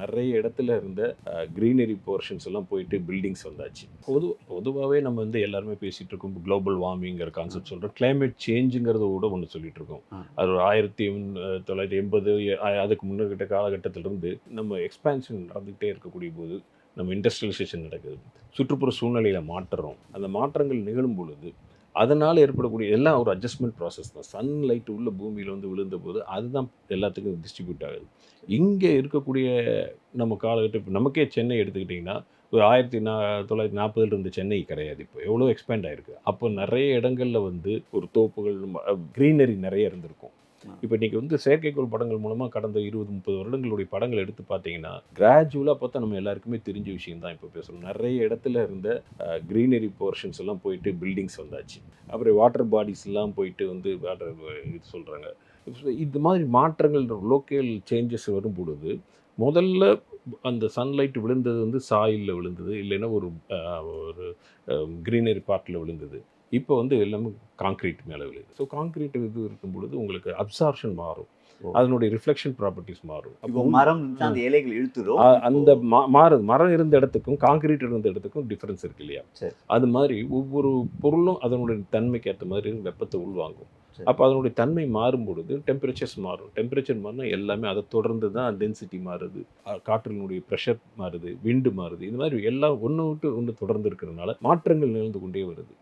நிறைய இடத்துல இருந்த க்ரீனரி போர்ஷன்ஸ் எல்லாம் போயிட்டு பில்டிங்ஸ் வந்தாச்சு. பொது பொதுவாகவே நம்ம வந்து எல்லாருமே பேசிகிட்டு இருக்கோம் குளோபல் வார்மிங்கிற கான்செப்ட் சொல்கிறோம் climate சேஞ்சுங்கிறத கூட ஒன்று சொல்லிட்டு இருக்கோம். அது ஒரு ஆயிரத்தி தொள்ளாயிரத்தி எண்பது அதுக்கு முன்னகிட்ட காலகட்டத்திலிருந்து நம்ம எக்ஸ்பான்ஷன் நடந்துகிட்டே இருக்கக்கூடிய போது நம்ம இண்டஸ்ட்ரியலைசேஷன் நடக்குது. சுற்றுப்புற சூழ்நிலையில் மாற்றுறோம். அந்த மாற்றங்கள் நிகழும் பொழுது அதனால் ஏற்படக்கூடிய எல்லாம் ஒரு அட்ஜஸ்ட்மெண்ட் ப்ராசஸ் தான். சன்லைட் உள்ள பூமியில் வந்து விழுந்த போது அதுதான் எல்லாத்துக்கும் டிஸ்ட்ரிபியூட் ஆகுது. இங்கே இருக்கக்கூடிய நம்ம காலகட்டம் இப்போ நமக்கே சென்னை எடுத்துக்கிட்டிங்கன்னா ஒரு ஆயிரத்தி நா தொள்ளாயிரத்தி நாற்பதுல இருந்த சென்னை கிடையாது இப்போ. எவ்வளோ எக்ஸ்பேண்ட் ஆகிருக்கு அப்போ நிறைய இடங்கள்ல வந்து ஒரு தோப்புகள் க்ரீனரி நிறைய இருந்திருக்கும். இப்போ இன்னைக்கு வந்து செயற்கைக்கோள் படங்கள் மூலமாக கடந்த இருபது முப்பது வருடங்களுடைய படங்கள் எடுத்து பார்த்தீங்கன்னா கிராஜுவலாக பார்த்தா நம்ம எல்லாருக்குமே தெரிஞ்ச விஷயம் தான் இப்போ பேசுகிறோம் நிறைய இடத்துல இருந்த க்ரீனரி போர்ஷன்ஸ் எல்லாம் போயிட்டு பில்டிங்ஸ் வந்தாச்சு. அப்புறம் வாட்டர் பாடிஸ்லாம் போயிட்டு வந்து இது சொல்கிறாங்க இது மாதிரி மாற்றங்கள் லோக்கல் சேஞ்சஸ் வரும் பொழுது முதல்ல அந்த சன்லைட் விழுந்தது வந்து சாயிலில் விழுந்தது இல்லைன்னா ஒரு ஒரு க்ரீனரி பார்ட்டில் விழுந்தது. இப்போ வந்து எல்லாமே காங்க்ரீட் மேலே விழுது. ஸோ காங்க்ரீட் இது இருக்கும் பொழுது உங்களுக்கு அப்சார்ப்ஷன் மாறும். அதனுடைய ரிஃப்ளெக்ஷன் ப்ராப்பர்ட்டிஸ் மாறும். இப்போ மரம் அந்த இலைகள் இழுத்துரும் அ- அந்த மாறுது. மரம் இருந்த இடத்துக்கும் காங்கிரீட் இருந்த இடத்துக்கும் டிஃபரன்ஸ் இருக்கு இல்லையா. அது மாதிரி ஒவ்வொரு பொருளும் அதனுடைய தன்மைக்கு ஏற்ற மாதிரி வெப்பத்தை உள்வாங்கும். அப்போ அதனுடைய தன்மை மாறும் பொழுது டெம்பரேச்சர்ஸ் மாறும். டெம்பரேச்சர் மாறினா எல்லாமே அதை தொடர்ந்து தான் டென்சிட்டி மாறுது. காற்றினுடைய ப்ரெஷர் மாறுது விண்டு மாறுது. இது மாதிரி எல்லாம் ஒன்று விட்டு ஒன்று தொடர்ந்து இருக்கிறதுனால மாற்றங்கள் நிகழ்ந்து கொண்டே வருது.